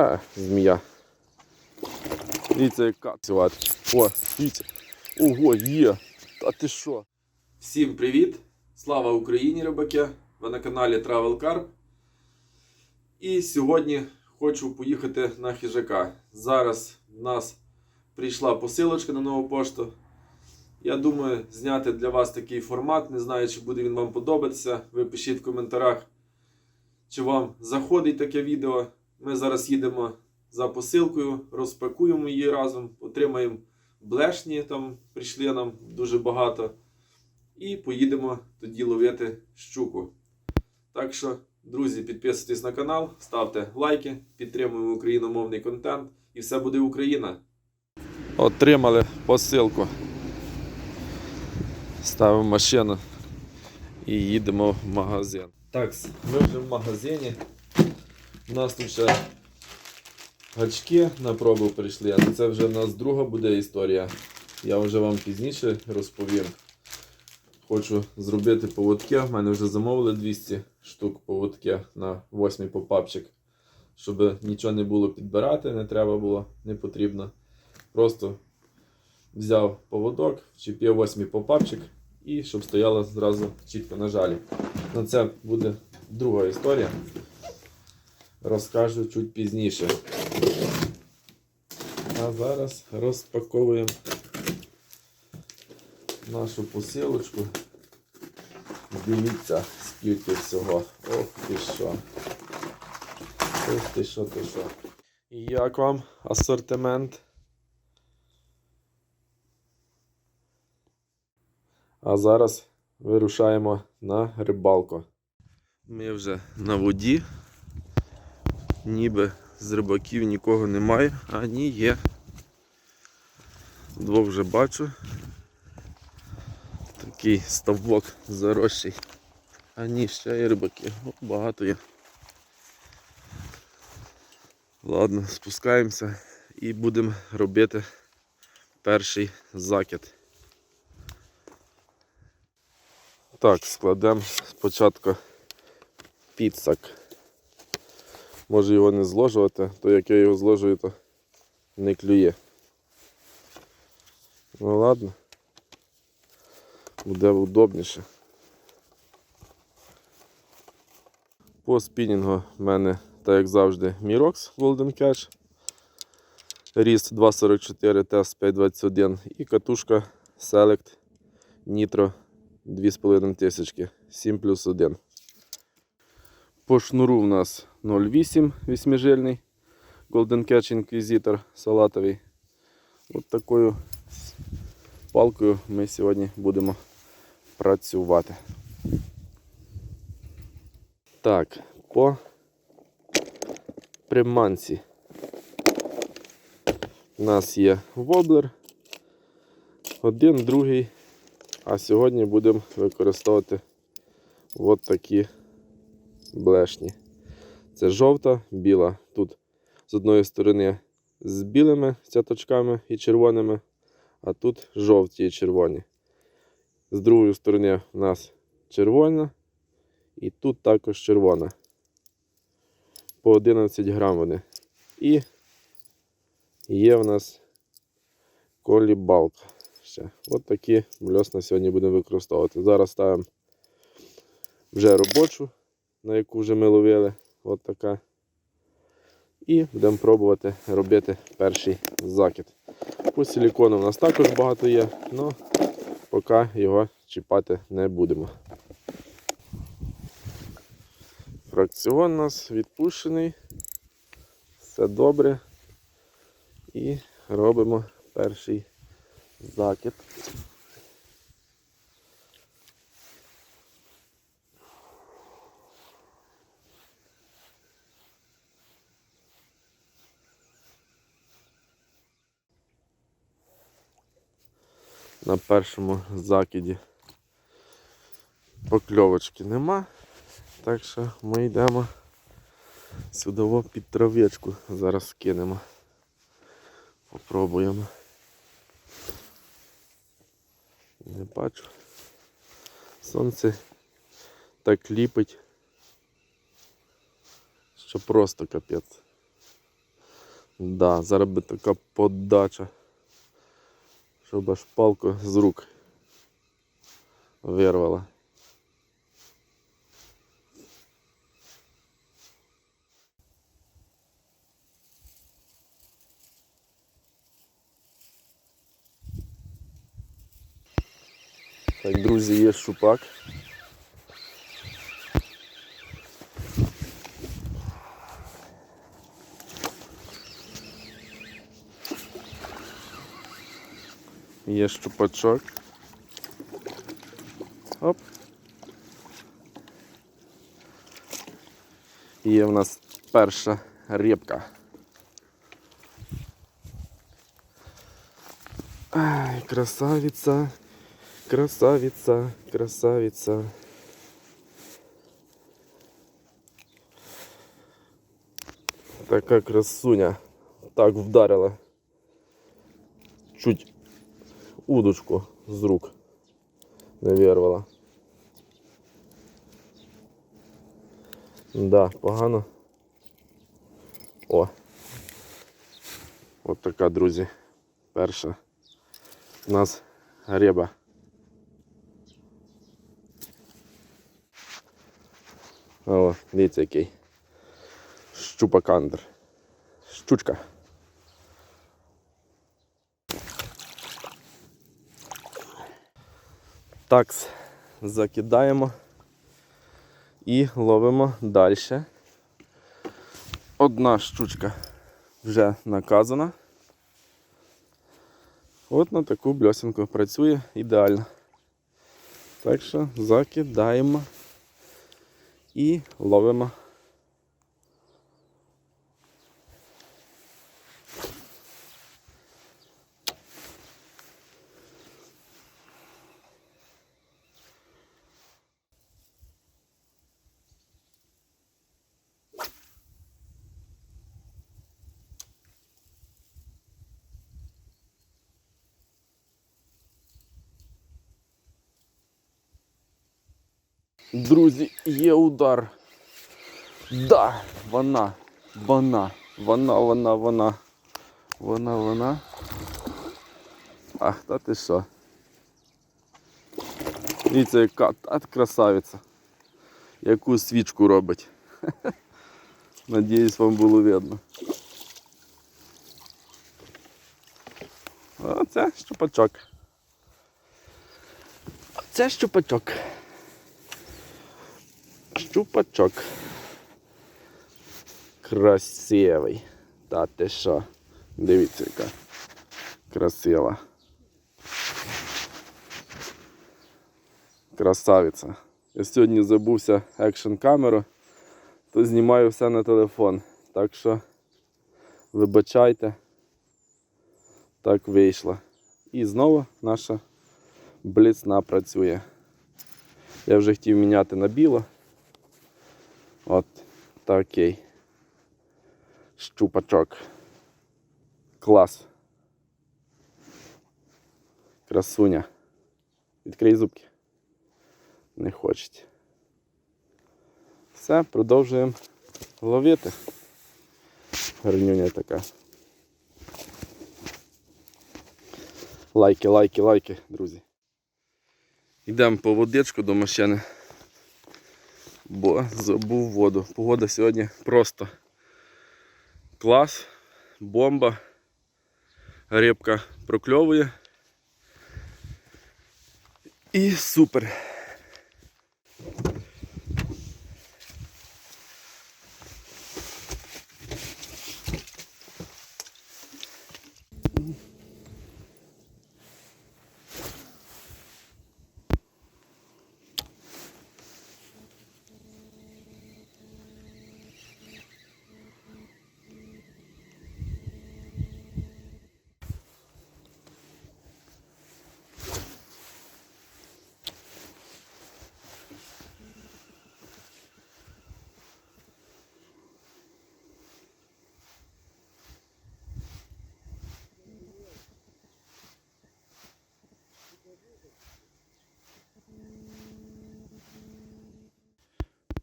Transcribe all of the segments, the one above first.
А, змія. Дивіться, яка цілати. О, дивіться. Ого, є. Та ти що? Всім привіт! Слава Україні, рибаки! Ви на каналі Travel Carp. І сьогодні хочу поїхати на хижака. Зараз в нас прийшла посилочка на нову пошту. Я думаю, зняти для вас такий формат. Не знаю, чи буде він вам подобатися. Ви пишіть в коментарях, чи вам заходить таке відео. Ми зараз їдемо за посилкою, розпакуємо її разом, отримаємо блешні, там прийшли нам дуже багато. І поїдемо тоді ловити щуку. Так що, друзі, підписуйтесь на канал, ставте лайки, підтримуємо україномовний контент і все буде Україна. Отримали посилку. Ставимо машину і їдемо в магазин. Так, ми вже в магазині. У нас тут ще гачки на пробу прийшли, але це вже в нас друга буде історія. Я вже вам пізніше розповім. Хочу зробити поводки. В мене вже замовили 200 штук поводки на 8 попапчик. Щоб нічого не було підбирати, не треба було, не потрібно. Просто взяв поводок, вчепив 8 попапчик і щоб стояло зразу чітко на жалі. Ну це буде друга історія. Розкажу чуть пізніше. А зараз розпаковуємо нашу посилочку. Дивіться, скільки всього. Ох ти що. Ох ти що, ти що. І як вам асортимент? А зараз вирушаємо на рибалку. Ми вже на воді. Ніби з рибаків нікого немає, а ні є. Двох вже бачу. Такий ставок заросший. А ні, ще є рибаки. О, багато є. Ладно, спускаємося і будемо робити перший закид. Так, складемо спочатку підсак. Може його не зложувати, то як я його зложую, то не клює. Ну ладно. Буде удобніше. По спінінгу в мене, так як завжди, Mirox Golden Catch. Ріст 244 тест 521 і катушка Select Nitro 2500 7 плюс 1. По шнуру в нас 0,8 вісьмижильний Golden Catch Inquisitor салатовий. От такою палкою ми сьогодні будемо працювати. Так, по приманці. У нас є воблер. Один, другий. А сьогодні будемо використовувати от такі блешні. Це жовта, біла. Тут з одної сторони з білими цяточками і червоними, а тут жовті і червоні. З другої сторони у нас червона і тут також червона. По 11 грам вони. І є в нас колібалка. Ще. От такі бльосна сьогодні будемо використовувати. Зараз ставимо вже робочу, на яку вже ми ловили. От така. І будемо пробувати робити перший закид. По силікону у нас також багато є, але поки його чіпати не будемо. Фракціон у нас відпущений. Все добре. І робимо перший закид. На першому закиді покльовочки нема, так що ми йдемо сюди під травичку, зараз кинемо. Попробуємо. Не бачу. Сонце так ліпить, що просто капець. Да, зараз би така подача. Щоб аж палку з рук вирвала. Так, друзі, є щупак. Є щупачок. Оп. Є в нас перша рибка. Ай, красавиця, красавиця, красавиця. Така красуня. Так вдарила. Чуть удочку з рук не вирвала. Да, погано. О. От така, друзі. Перша у нас риба. О, дивіться який. Щупакандр. Щучка. Такс закидаємо і ловимо далі. Одна штучка вже наказана. От на таку бльосінку працює ідеально. Так що закидаємо і ловимо. Друзі, є удар. Да, вона, вона, вона, вона, вона. Вона, вона. Ах, та ти що? Дивіться, яка та красавиця. Яку свічку робить. Надіюсь, вам було видно. Оце щупачок. Оце щупачок. Щупачок. Красивий. Та ти що? Дивіться, яка красива. Красавиця. Я сьогодні забувся екшн камеру, то знімаю все на телефон. Так що вибачайте. Так вийшло. І знову наша бліцна працює. Я вже хотів міняти на біло. Такий щупачок. Клас. Красуня. Відкрий зубки. Не хочуть. Все, продовжуємо ловити. Гарнюня така. Лайки, лайки, лайки, друзі. Йдемо по водичку до машини бо забув воду. Погода сьогодні просто клас, бомба, рибка прокльовує. І супер.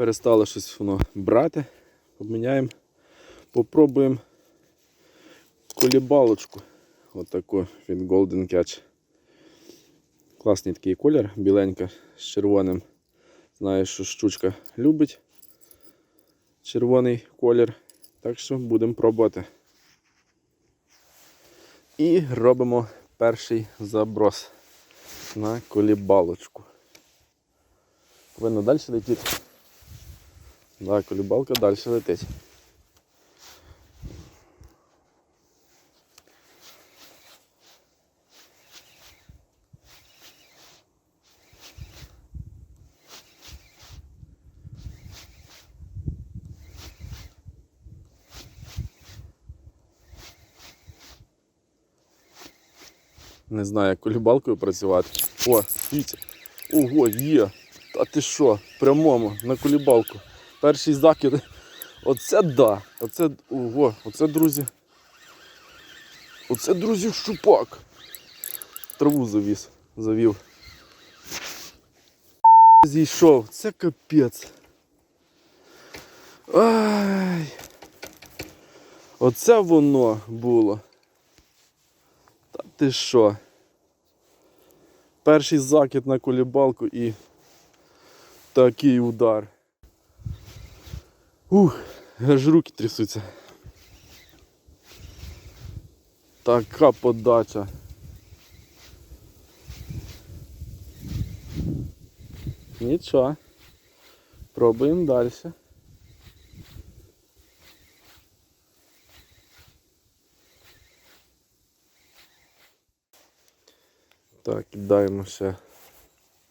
Перестало щось воно брати. Поміняємо. Попробуємо колібалочку. Отаку від Golden Catch. Класний такий колір, біленька з червоним. Знаю, що щучка любить червоний колір. Так що будемо пробувати. І робимо перший заброс на колібалочку. Повинно далі летіти. Да, колібалка далі летить. Не знаю, як колібалкою працювати. О, дивіться. Ого, є. Та ти що? Прямому на колібалку. Перший закид. Оце да. Оце, ого, оце, друзі. Оце, друзі, щупак. Траву завіз, завів. Зійшов. Це капець. Ай. Оце воно було. Та ти що? Перший закид на колібалку і такий удар. Ух, аж руки трясуться. Така подача. Нічого. Пробуємо далі. Так, кидаємо ще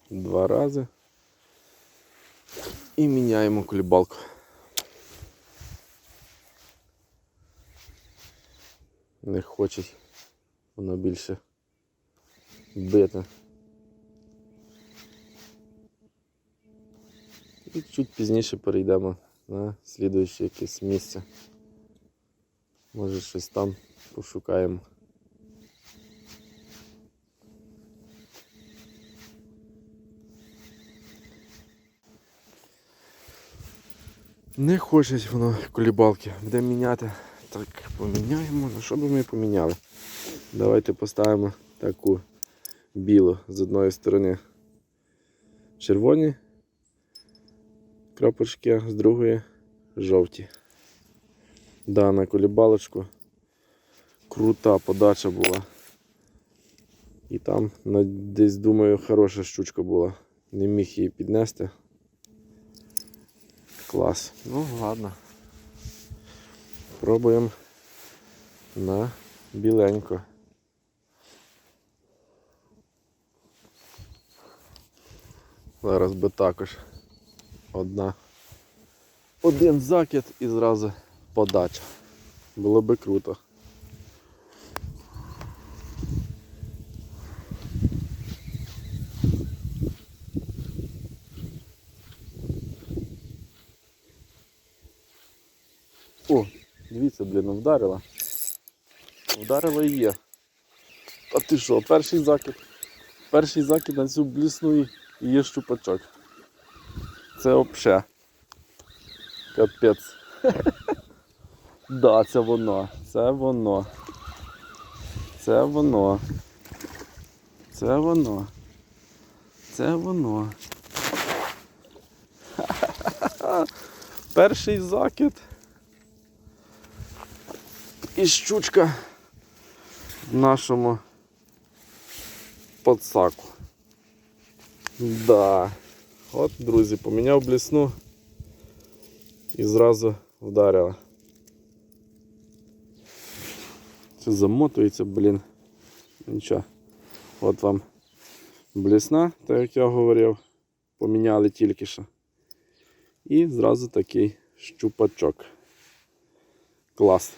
два рази. І міняємо колібалку. Не хоче воно більше бити. І чуть пізніше перейдемо на слідуюче якесь місце. Може щось там пошукаємо. Не хоче воно колібалки. Буде міняти. Так, поміняємо. На що би ми поміняли? Давайте поставимо таку білу з одної сторони червоні крапочки, з другої жовті. Да, на колібалочку крута подача була. І там десь, думаю, хороша щучка була. Не міг її піднести. Клас. Ну, ладно. Пробуємо на біленько. Зараз би також одна. Один закид і зразу подача. Було би круто. О, дивіться, блін, вдарила. Вдарила і є. А ти що, перший закид? Перший закид на цю блісну і є щупачок. Це вообще. Капець. Да, це воно. Це воно. Це воно. Це воно. Це воно. Перший закид. І щучка в нашому подсаку. Да. От, друзі, поміняв блісну і зразу вдарила. Це замотується, блін. Нічого. От вам блісна, так як я говорив. Поміняли тільки що. І зразу такий щупачок. Клас.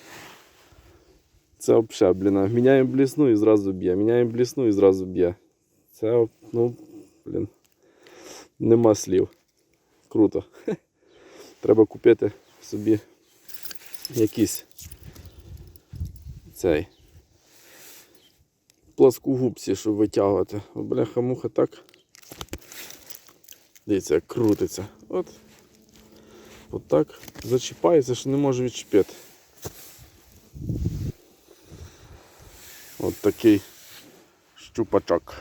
Це взагалі, блін. Міняємо блісну і зразу б'є. Міняємо блісну і зразу б'є. Це, ну, блін. Нема слів. Круто. Треба купити собі якийсь цей плоскогубці, щоб витягувати. О, Бляха-муха так. Дивіться, як крутиться. От. От так зачіпається, що не може відчепити. От такий щупачок.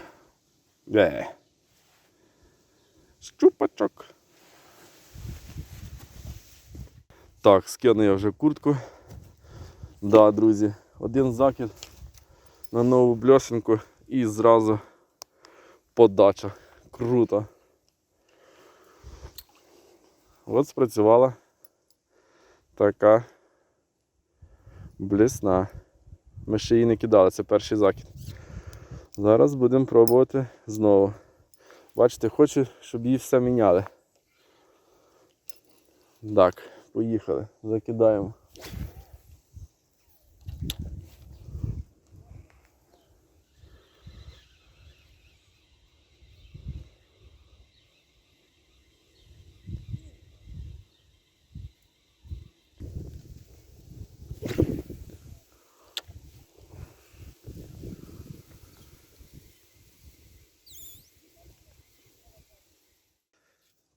Де? Щупачок. Так, скину я вже куртку. Да, друзі, один закид на нову бльосинку і зразу подача. Круто. От спрацювала така блісна. Ми ще її не кидали, це перший закид. Зараз будемо пробувати знову. Бачите, хочу, щоб її все міняли. Так, поїхали, закидаємо.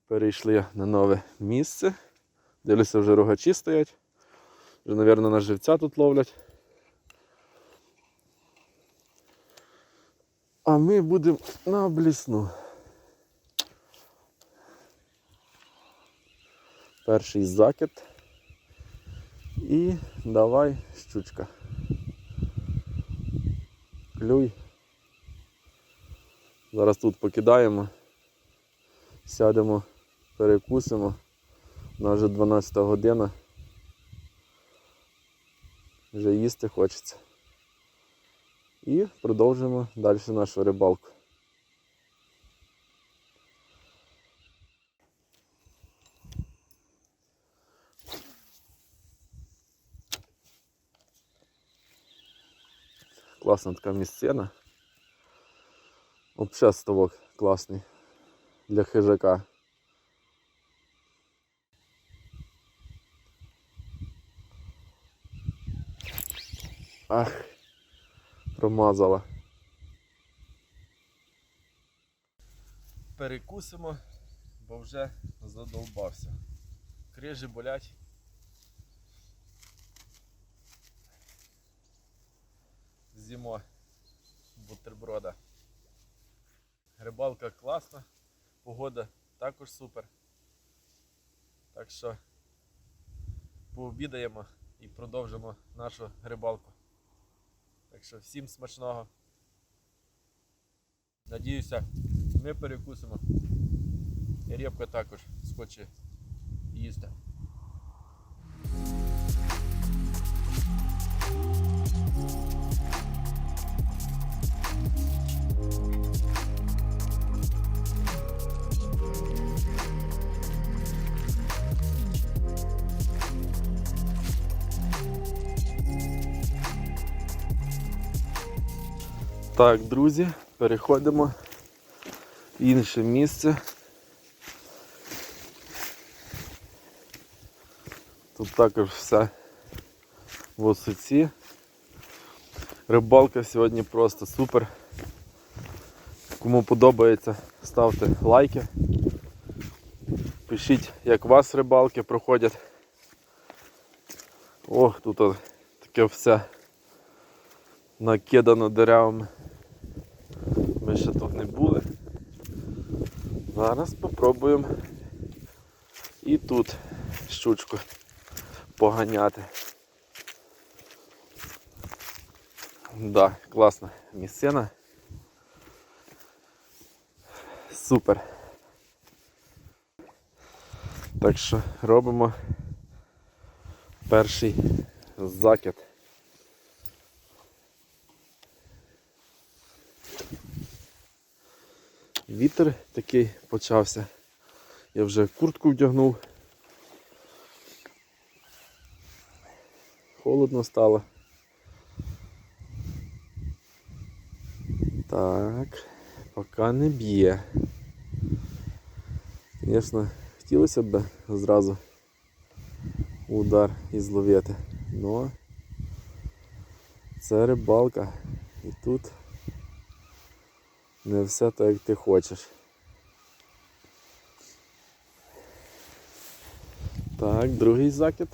Перейшли на нове місце. Дивлюся, вже рогачі стоять. Вже, мабуть, на живця тут ловлять. А ми будемо на блісну. Перший закид. І давай щучка. Клюй. Зараз тут покидаємо. Сядемо, перекусимо. У нас вже 12 година. Вже їсти хочеться. І продовжимо далі нашу рибалку. Класна така місцина. Взагалі ставок класний для хижака. Ах, промазала. Перекусимо, бо вже задовбався. Крижі болять. Зімо бутерброда. Рибалка класна, погода також супер. Так що пообідаємо і продовжимо нашу рибалку. Що всім смачного. Надіюся, ми перекусимо. І рибка також схоче їсти. Так, друзі, переходимо в інше місце. Тут також все в осоці. Рибалка сьогодні просто супер. Кому подобається, ставте лайки. Пишіть, як у вас рибалки проходять. Ох, тут таке все накидано деревами. Ще тут не були. Зараз спробуємо і тут щучку поганяти. Да, класна місцина. Супер. Так що робимо перший закид. Вітер такий почався. Я вже куртку вдягнув. Холодно стало. Так, поки не б'є. Звісно, хотілося б зразу удар і зловити. Но це рибалка. І тут не все так, як ти хочеш. Так, другий закид.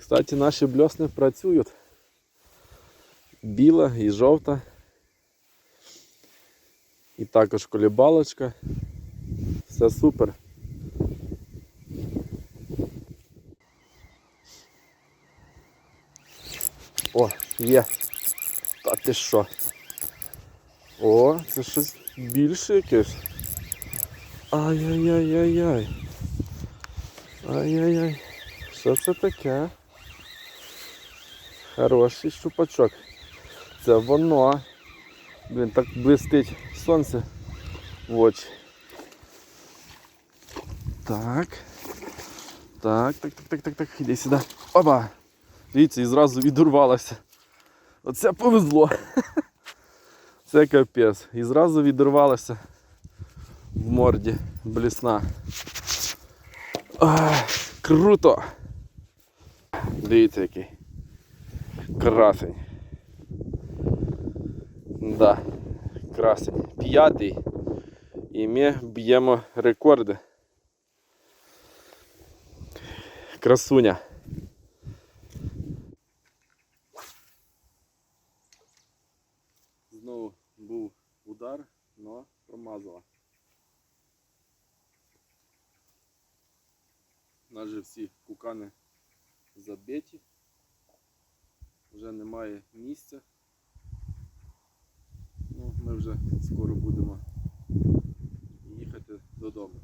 Кстати, наші бльосни працюють. біла і жовта. І також колібалочка. Все супер. О, є. Та ти що? О, це щось більше якесь. Ай-яй-яй-яй-яй. Ай-яй-яй. Що це таке? Хороший щупачок. Це воно. Блін, так блистить сонце в очі. Так. Так, так, так, так, так, так. Іди сюди. Опа! Дивіться, і зразу відурвалося. Оце повезло. Це капець. І зразу відірвалося в морді блісна. Ах, круто! Дивіться який. Красень. Да, красень. П'ятий. І ми б'ємо рекорди. Красуня. Знову був удар, но промазала. У нас же всі кукани забиті. Вже немає місця. Ну, ми вже скоро будемо їхати додому.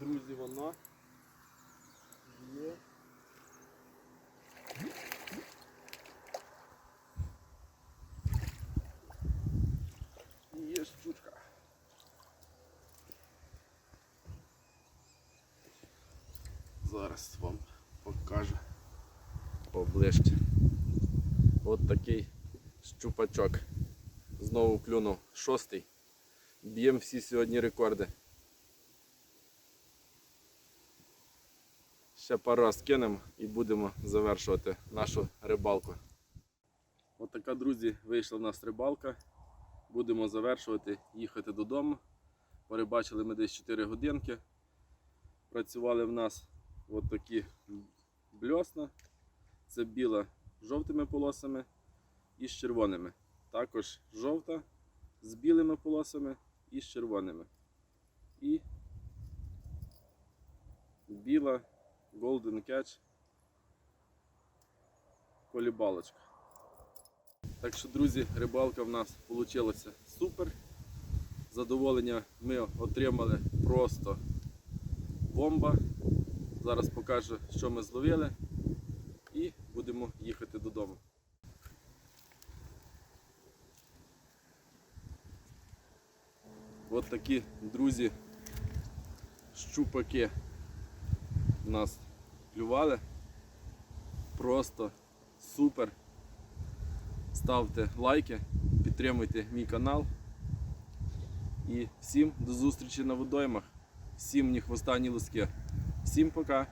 Друзі, вона є. Є щучка. Зараз вам покажу поближче. От такий щупачок. Знову клюнув шостий. Б'ємо всі сьогодні рекорди. Ще пару раз кинемо і будемо завершувати нашу рибалку. От така, друзі, вийшла в нас рибалка. Будемо завершувати, їхати додому. Порибачили ми десь 4 годинки. Працювали в нас от такі бльосна. Це біла з жовтими полосами і з червоними. Також жовта з білими полосами і з червоними. І біла Golden Catch колібалочка. Так що, друзі, рибалка в нас вийшла супер. Задоволення ми отримали просто бомба. Зараз покажу, що ми зловили, і будемо їхати додому. От такі, друзі, щупаки в нас клювали. Просто супер. Ставте лайки, підтримуйте мій канал. І всім до зустрічі на водоймах. Всім ні хвоста, ні луски. Всім пока!